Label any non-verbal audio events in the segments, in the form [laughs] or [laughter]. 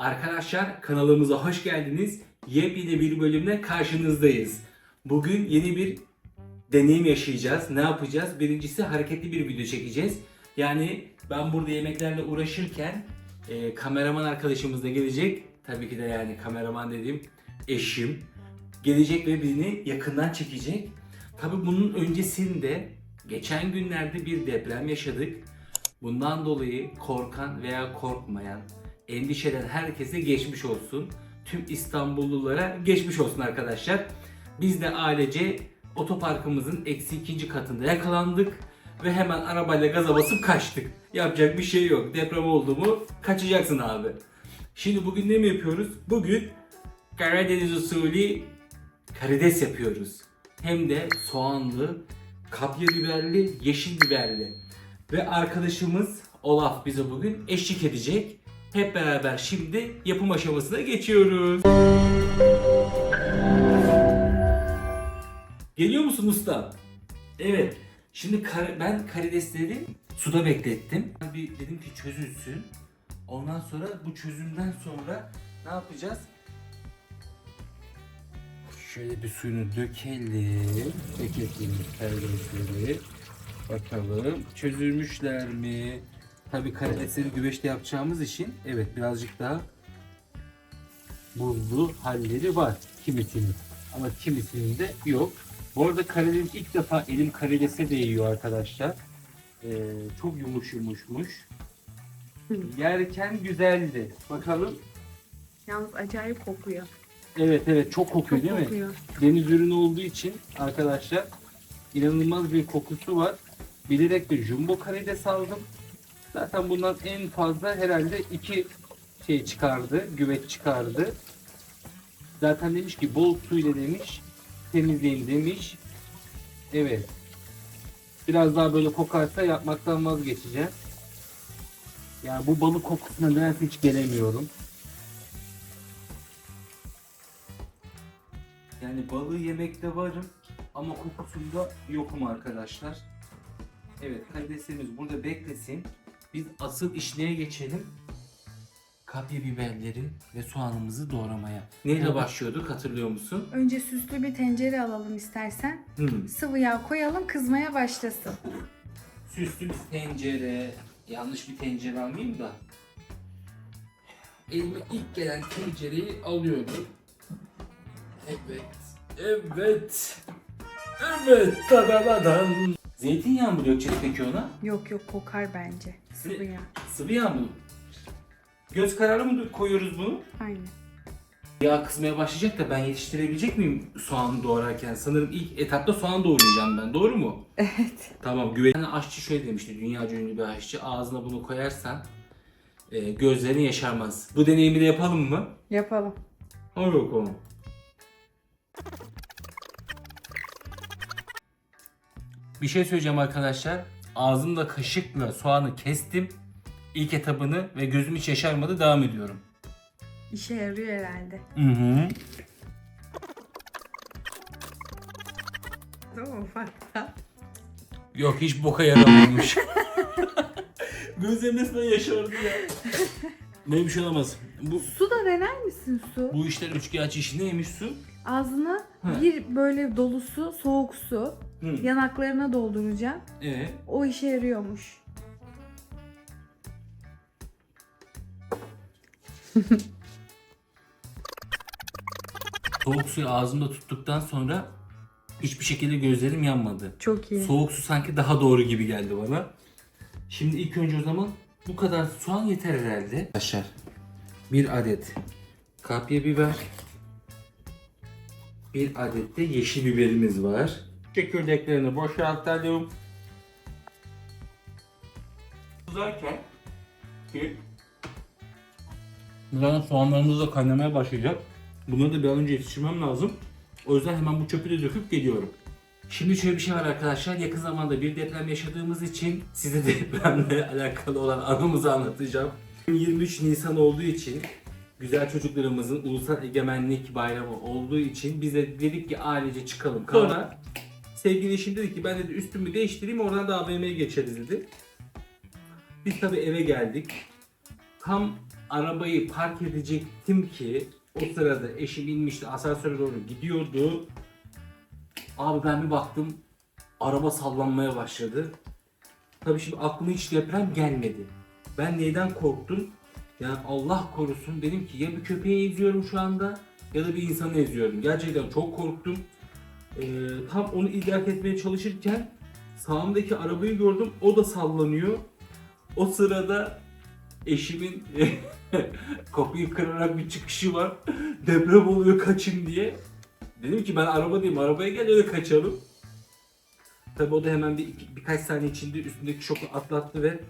Arkadaşlar kanalımıza hoş geldiniz. Yepyeni bir bölümle karşınızdayız. Bugün yeni bir deneyim yaşayacağız. Ne yapacağız? Birincisi hareketli bir video çekeceğiz. Yani ben burada yemeklerle uğraşırken e, kameraman arkadaşımız da gelecek. Tabii ki de yani kameraman dediğim eşim gelecek ve beni yakından çekecek. Tabii bunun öncesinde geçen günlerde bir deprem yaşadık. Bundan dolayı korkan veya korkmayan, endişelen herkese geçmiş olsun. Tüm İstanbullulara geçmiş olsun arkadaşlar. Biz de ailece otoparkımızın eksi ikinci katında yakalandık ve hemen arabayla gaza basıp kaçtık. Yapacak bir şey yok. Deprem oldu mu kaçacaksın abi. Şimdi bugün ne mi yapıyoruz? Bugün Karadeniz usulü karides yapıyoruz. Hem de soğanlı, kapya biberli, yeşil biberli. Ve arkadaşımız Olaf bize bugün eşlik edecek. Hep beraber şimdi yapım aşamasına geçiyoruz. Geliyor musun usta? Evet. Şimdi kar- ben karidesleri suda beklettim. Bir dedim ki çözülsün. Ondan sonra bu çözümden sonra ne yapacağız? Şöyle bir suyunu dökelim. Dökelim karidesleri. Bakalım çözülmüşler mi? Tabii karidesleri güveçte yapacağımız için evet birazcık daha buzlu halleri var kimisinin. Ama kimisinin de yok. Bu arada karides ilk defa elim karidese değiyor arkadaşlar. Ee, çok yumuş yumuşmuş. Yerken güzeldi. Bakalım. Yalnız acayip kokuyor. Evet evet çok kokuyor Çok değil mi? kokuyor. Deniz ürünü olduğu için arkadaşlar inanılmaz bir kokusu var. Bilerek de jumbo karides aldım. Zaten bundan en fazla herhalde iki şey çıkardı, güveç çıkardı. Zaten demiş ki bol suyla demiş, temizleyin demiş. Evet. Biraz daha böyle kokarsa yapmaktan vazgeçeceğim. Yani bu balık kokusuna nedense hiç gelemiyorum. Yani balığı yemekte varım ama kokusunda yokum arkadaşlar. Evet karideslerimiz burada beklesin. Biz asıl işleye geçelim. Kapya biberleri ve soğanımızı doğramaya. Neyle başlıyorduk hatırlıyor musun? Önce süslü bir tencere alalım istersen. Hmm. Sıvı yağ koyalım kızmaya başlasın. Süslü bir tencere. Yanlış bir tencere almayayım da. Elime ilk gelen tencereyi alıyorum. Evet. Evet. Evet. Tadamadan. Zeytinyağı mı dökeceğiz peki ona? Yok yok kokar bence. Sıvı yağ. Sıvı yağ mı? Göz kararı mı koyuyoruz bunu? Aynen. Yağ kızmaya başlayacak da ben yetiştirebilecek miyim soğan doğrarken? Sanırım ilk etapta soğan doğrayacağım ben. Doğru mu? [laughs] Evet. Tamam güven. Yani aşçı şöyle demişti. Dünyaca ünlü bir aşçı. Ağzına bunu koyarsan e, gözlerin yaşarmaz. Bu deneyimi de yapalım mı? Yapalım. Hadi bakalım. Bir şey söyleyeceğim arkadaşlar. Ağzımda kaşıkla soğanı kestim. İlk etabını ve gözüm hiç yaşarmadı. Devam ediyorum. İşe yarıyor herhalde. Hı hı. Değil mi ufakta? Yok hiç boka yaramamış. [laughs] Gözlerim resmen yaşardı ya. Neymiş olamaz. Bu Su da dener misin su? bu işler üçkağıtçı işi neymiş su? Ağzına bir böyle dolusu soğuk su Hı. yanaklarına dolduracaksın. Ee, O işe yarıyormuş. [laughs] soğuk suyu ağzımda tuttuktan sonra hiçbir şekilde gözlerim yanmadı. Çok iyi. Soğuk su sanki daha doğru gibi geldi bana. Şimdi ilk önce o zaman bu kadar soğan yeter herhalde. Arkadaşlar bir adet kapya biber. Bir adet de yeşil biberimiz var. Çekirdeklerini boşaltalım. Kızarken ki Buradan soğanlarımız da kaynamaya başlayacak. Bunları da bir an önce yetiştirmem lazım. O yüzden hemen bu çöpü de döküp geliyorum. Şimdi şöyle bir şey var arkadaşlar. Yakın zamanda bir deprem yaşadığımız için size [laughs] depremle alakalı olan anımızı anlatacağım. 23 Nisan olduğu için güzel çocuklarımızın Ulusal Egemenlik Bayramı olduğu için biz de dedik ki ailece çıkalım. Sonra sevgili eşim dedi ki ben dedi üstümü değiştireyim oradan da AVM'ye geçeriz dedi. Biz tabi eve geldik. Tam arabayı park edecektim ki o sırada eşim inmişti asansöre doğru gidiyordu. Abi ben bir baktım araba sallanmaya başladı. Tabii şimdi aklıma hiç deprem gelmedi. Ben neyden korktum? Yani Allah korusun dedim ki ya bir köpeği eziyorum şu anda ya da bir insanı eziyorum. Gerçekten çok korktum. Ee, tam onu idrak etmeye çalışırken sağımdaki arabayı gördüm. O da sallanıyor. O sırada eşimin [laughs] kapıyı kırarak bir çıkışı var. Deprem oluyor kaçın diye. Dedim ki ben arabadayım arabaya gel öyle kaçalım. Tabii o da hemen bir, iki- birkaç saniye içinde üstündeki şoku atlattı ve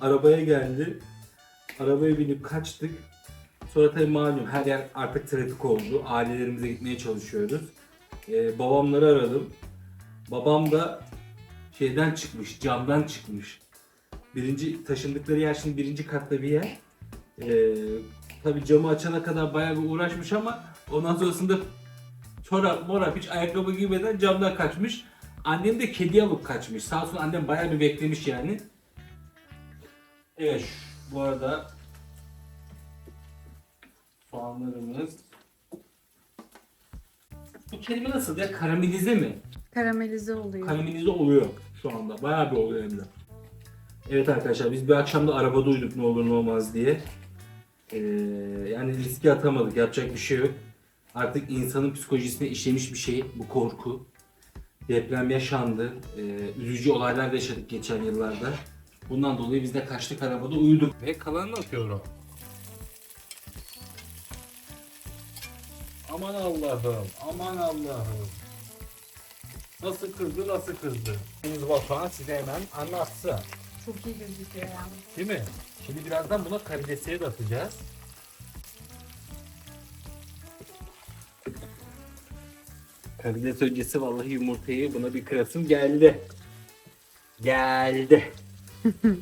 arabaya geldi. Arabaya binip kaçtık. Sonra tabii malum her yer artık trafik oldu. Ailelerimize gitmeye çalışıyoruz. Ee, babamları aradım. Babam da şeyden çıkmış, camdan çıkmış. Birinci taşındıkları yer şimdi birinci katta bir yer. Ee, tabii camı açana kadar bayağı bir uğraşmış ama ondan sonrasında çorap morap hiç ayakkabı giymeden camdan kaçmış. Annem de kedi alıp kaçmış. Sağ olsun annem bayağı bir beklemiş yani. Evet bu arada soğanlarımız bu kelime nasıl ya? Karamelize mi? Karamelize oluyor. Karamelize oluyor şu anda. Bayağı bir oluyor hem de. Evet arkadaşlar biz bir akşam da arabada uyuduk ne olur ne olmaz diye. Ee, yani riske atamadık. Yapacak bir şey yok. Artık insanın psikolojisine işlemiş bir şey bu korku. Deprem yaşandı. Ee, üzücü olaylar da yaşadık geçen yıllarda. Bundan dolayı biz de kaçtık arabada uyuduk. Ve kalanını atıyorum. Aman Allah'ım, aman Allah'ım. Nasıl kızdı, nasıl kızdı? Deniz Batuhan size hemen anlatsın. Çok iyi gözüküyor yani. Değil mi? Şimdi birazdan buna karidesiye de atacağız. Karides öncesi vallahi yumurtayı buna bir kırasım geldi. Geldi. [laughs]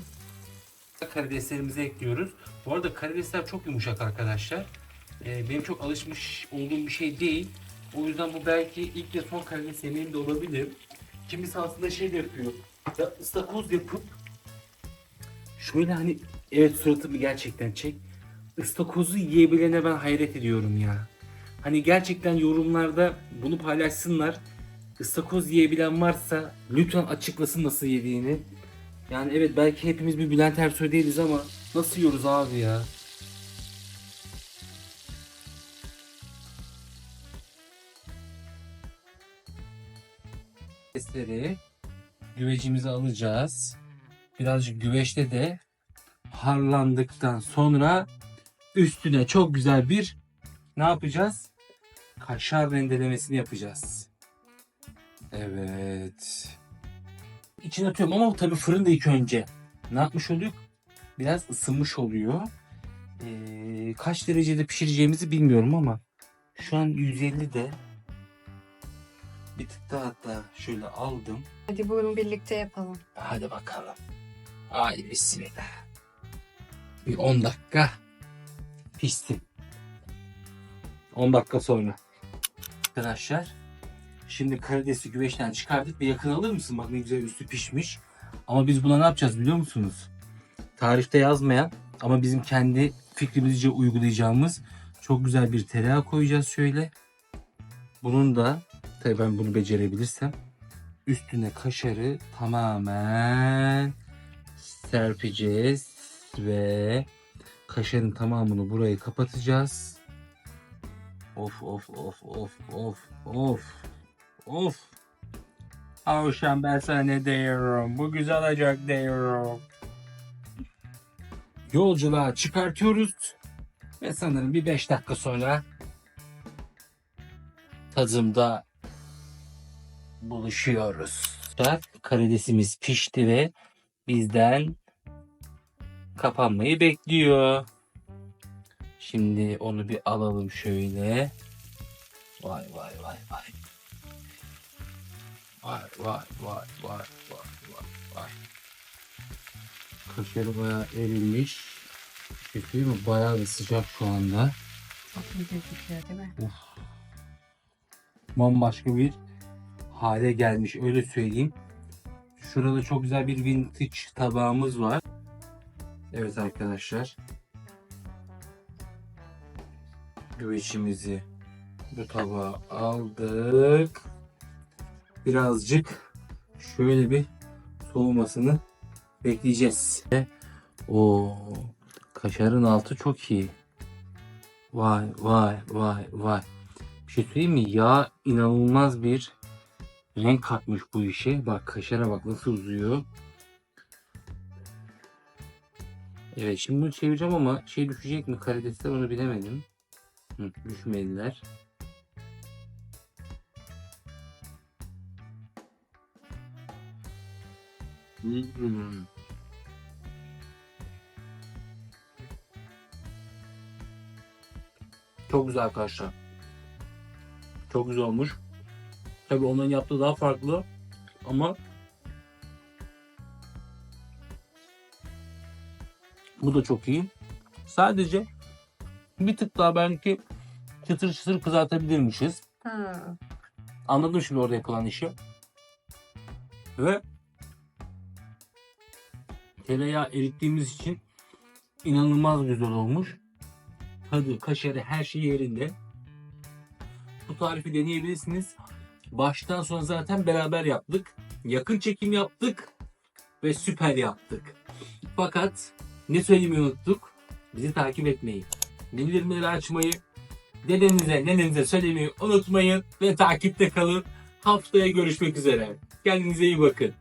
Karideslerimizi ekliyoruz. Bu arada karidesler çok yumuşak arkadaşlar. Ee, benim çok alışmış olduğum bir şey değil. O yüzden bu belki ilk ve son karides yemeğim de olabilir. Kimisi aslında şey de yapıyor. Ya ıstakoz yapıp Şöyle hani evet suratımı gerçekten çek. Istakozu yiyebilene ben hayret ediyorum ya. Hani gerçekten yorumlarda bunu paylaşsınlar. Istakoz yiyebilen varsa lütfen açıklasın nasıl yediğini. Yani evet belki hepimiz bir Bülent Ersoy değiliz ama nasıl yiyoruz abi ya? Sesleri güvecimizi alacağız. Birazcık güveçte de harlandıktan sonra üstüne çok güzel bir ne yapacağız? Kaşar rendelemesini yapacağız. Evet. İçine atıyorum ama tabii fırında ilk önce. Ne yapmış oluyor? Biraz ısınmış oluyor. Ee, kaç derecede pişireceğimizi bilmiyorum ama şu an 150 de bir tık daha hatta şöyle aldım. Hadi buyurun birlikte yapalım. Hadi bakalım. Haydi bismillah. Bir 10 dakika pişsin. 10 dakika sonra. Arkadaşlar şimdi karidesi güveçten çıkardık bir yakın alır mısın? Bak ne güzel üstü pişmiş. Ama biz buna ne yapacağız biliyor musunuz? Tarifte yazmayan ama bizim kendi fikrimizce uygulayacağımız çok güzel bir tereyağı koyacağız şöyle. Bunun da tabii ben bunu becerebilirsem üstüne kaşarı tamamen serpeceğiz ve kaşarın tamamını burayı kapatacağız. Of of of of of of of. Avşan ben sana ne diyorum? Bu güzel olacak diyorum. Yolculuğa çıkartıyoruz. Ve sanırım bir 5 dakika sonra tadımda buluşuyoruz. Karidesimiz pişti ve bizden kapanmayı bekliyor. Şimdi onu bir alalım şöyle. Vay vay vay vay. Vay vay vay vay vay vay vay. Kaşarı bayağı erimiş. Kötü mü? Bayağı da sıcak şu anda. Çok iyi gözüküyor değil mi? bambaşka bir hale gelmiş öyle söyleyeyim. Şurada çok güzel bir vintage tabağımız var. Evet arkadaşlar. güveçimizi bu tabağa aldık. Birazcık şöyle bir soğumasını bekleyeceğiz. O kaşarın altı çok iyi. Vay vay vay vay. Bir şey söyleyeyim mi? Yağ inanılmaz bir renk katmış bu işe. Bak kaşara bak nasıl uzuyor. Evet şimdi bunu çevireceğim ama şey düşecek mi karidesler onu bilemedim. Hı, düşmediler. Hmm. Çok güzel arkadaşlar. Çok güzel olmuş. Tabii onların yaptığı daha farklı ama bu da çok iyi. Sadece bir tık daha belki çıtır çıtır kızartabilirmişiz. Ha. Anladım şimdi orada yapılan işi. Ve tereyağı erittiğimiz için inanılmaz güzel olmuş. Tadı, kaşarı, her şey yerinde. Bu tarifi deneyebilirsiniz. Baştan sona zaten beraber yaptık. Yakın çekim yaptık ve süper yaptık. Fakat ne söylemeyi unuttuk? Bizi takip etmeyi, bildirimleri açmayı, dedenize, nenenize söylemeyi unutmayın ve takipte kalın. Haftaya görüşmek üzere. Kendinize iyi bakın.